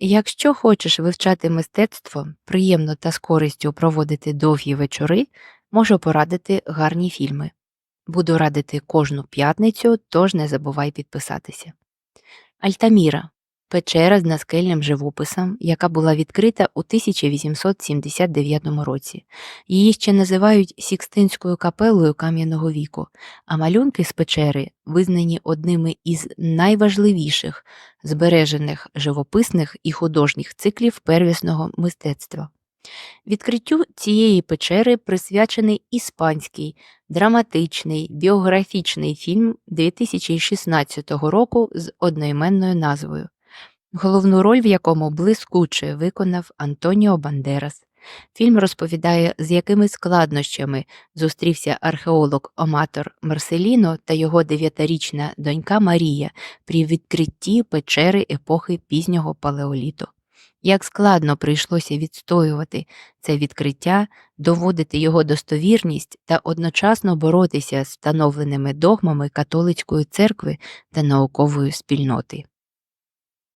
Якщо хочеш вивчати мистецтво, приємно та з користю проводити довгі вечори, можу порадити гарні фільми. Буду радити кожну п'ятницю, тож не забувай підписатися. Альтаміра печера з наскельним живописом, яка була відкрита у 1879 році. Її ще називають Сікстинською капелою кам'яного віку, а малюнки з печери визнані одними із найважливіших збережених живописних і художніх циклів первісного мистецтва. Відкриттю цієї печери присвячений іспанський драматичний біографічний фільм 2016 року з одноіменною назвою, головну роль в якому блискуче виконав Антоніо Бандерас. Фільм розповідає, з якими складнощами зустрівся археолог-оматор Марселіно та його дев'ятирічна донька Марія при відкритті печери епохи пізнього палеоліту. Як складно прийшлося відстоювати це відкриття, доводити його достовірність та одночасно боротися з встановленими догмами католицької церкви та наукової спільноти.